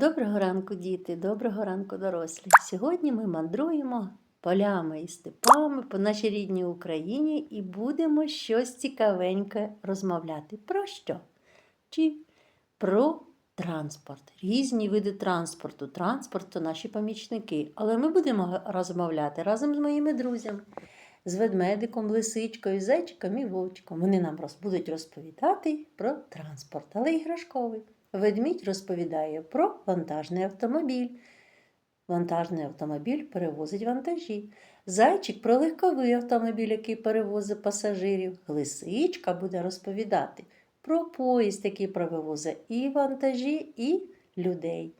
Доброго ранку, діти, доброго ранку, дорослі. Сьогодні ми мандруємо полями і степами по нашій рідній Україні і будемо щось цікавеньке розмовляти. Про що? Чи про транспорт, різні види транспорту. Транспорт то наші помічники. Але ми будемо розмовляти разом з моїми друзями, з ведмедиком, лисичкою, зайчиком і вовчиком. Вони нам будуть розповідати про транспорт, але іграшковий. Ведмідь розповідає про вантажний автомобіль. Вантажний автомобіль перевозить вантажі. Зайчик про легковий автомобіль, який перевозить пасажирів. Лисичка буде розповідати про поїзд, який перевозить і вантажі, і людей.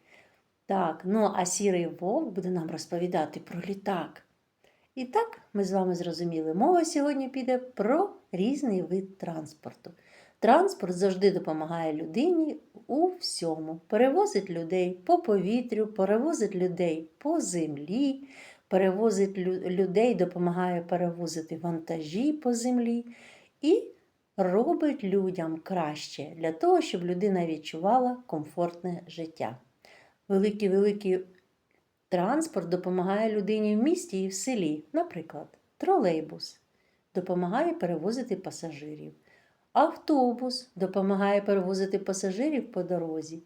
Так, ну а сірий вовк буде нам розповідати про літак. І так, ми з вами зрозуміли, мова сьогодні піде про різний вид транспорту. Транспорт завжди допомагає людині у всьому. Перевозить людей по повітрю, перевозить людей по землі, перевозить лю- людей, допомагає перевозити вантажі по землі і робить людям краще для того, щоб людина відчувала комфортне життя. Великий-великий транспорт допомагає людині в місті і в селі. Наприклад, тролейбус допомагає перевозити пасажирів. Автобус допомагає перевозити пасажирів по дорозі.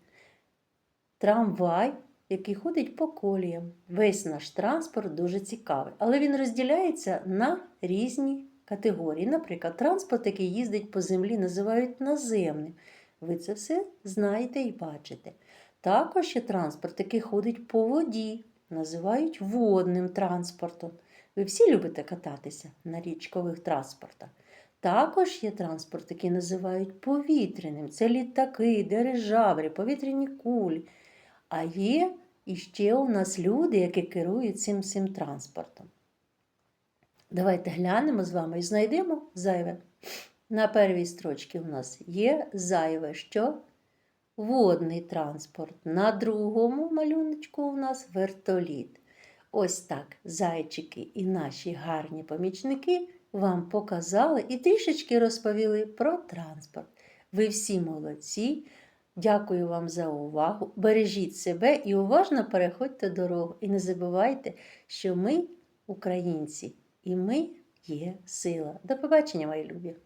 Трамвай, який ходить по коліям. Весь наш транспорт дуже цікавий, але він розділяється на різні категорії. Наприклад, транспорт, який їздить по землі, називають наземним. Ви це все знаєте і бачите. Також є транспорт, який ходить по воді, називають водним транспортом. Ви всі любите кататися на річкових транспортах. Також є транспорт, який називають повітряним. Це літаки, дирижабри, повітряні кулі. А є іще у нас люди, які керують цим всім транспортом. Давайте глянемо з вами і знайдемо зайве. На первій строчці у нас є зайве, що водний транспорт. На другому малюночку у нас вертоліт. Ось так зайчики і наші гарні помічники вам показали і трішечки розповіли про транспорт. Ви всі молодці. Дякую вам за увагу. Бережіть себе і уважно переходьте дорогу. І не забувайте, що ми українці, і ми є сила. До побачення, мої любі!